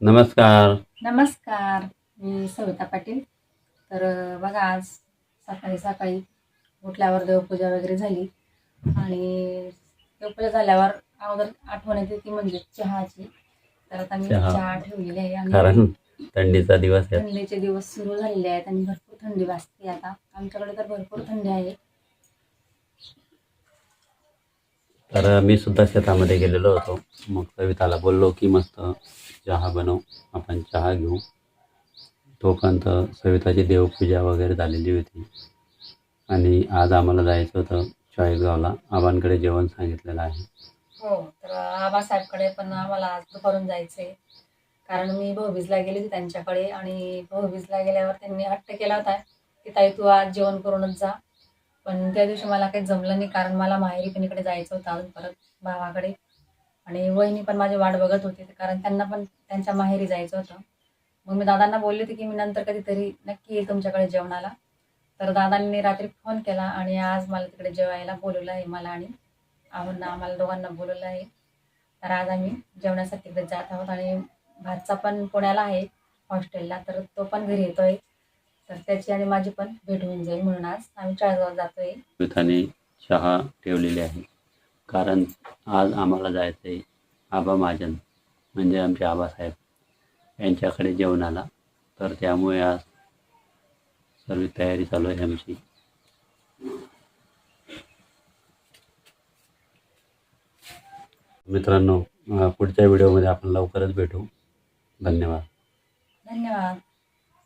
नमस्कार. नमस्कार. मी सविता पाटील. तर बघा आज सकाळी सकाळी उठल्यावर देवपूजा वगैरे झाली. आणि देवपूजा झाल्यावर अगोदर आठवण येते ती म्हणजे चहाची. तर आता मी चहा. चहा ठेवलेली आहे आणि कारण थंडीचा दिवस आहे. थंडीचे दिवस सुरू झालेले आहेत आणि भरपूर थंडी वाजते आता. आमच्याकडे तर भरपूर थंडी आहे. तर मी सुद्धा शेतामध्ये गेलेलो होतो. मग सविताला बोललो की मस्त चहा बनव आपण चहा घेऊ. तोपर्यंत सविताची देवपूजा वगैरे झालेली होती. आणि आज आम्हाला जायचं होतं चाळीसगावला. आबांकडे जेवण सांगितलेलं आहे. हो तर आबासाहेबकडे पण आम्हाला आज दुपारून जायचंय. कारण मी भाऊबीजला गेली होती त्यांच्याकडे आणि भाऊबीजला गेल्यावर त्यांनी हट्ट केला होता की ताई तू आज जेवण करूनच जा. पण त्या दिवशी मला काही जमलं नाही कारण मला माहेरी पण इकडे जायचं होतं अजून परत भावाकडे. आणि वहिनी पण माझी वाट बघत होती कारण त्यांना पण त्यांच्या माहेरी जायचं होतं. मग मी दादांना बोलले होते की मी नंतर कधीतरी नक्की येईल तुमच्याकडे जेवणाला. तर दादांनी रात्री फोन केला आणि आज मला तिकडे जेवायला बोलवलं आहे मला आणि आम्हाला आम्हाला दोघांना बोलवलं आहे. तर आज आम्ही जेवणासाठी तिकडे जात आहोत आणि भातचा पण पुण्याला आहे हॉस्टेलला तर तो पण घरी येतोय. तर त्याची आणि माझी पण भेट होऊन जाईल म्हणून आज आम्ही चाळगाव जातोय. चहा ठेवलेली आहे. कारण आज आम्हाला जायचं आहे आबा महाजन म्हणजे आमचे आबासाहेब यांच्याकडे जेवणाला. तर त्यामुळे आज सर्व तयारी चालू आहे आमची. मित्रांनो पुढच्या व्हिडिओमध्ये आपण लवकरच भेटू. धन्यवाद. धन्यवाद.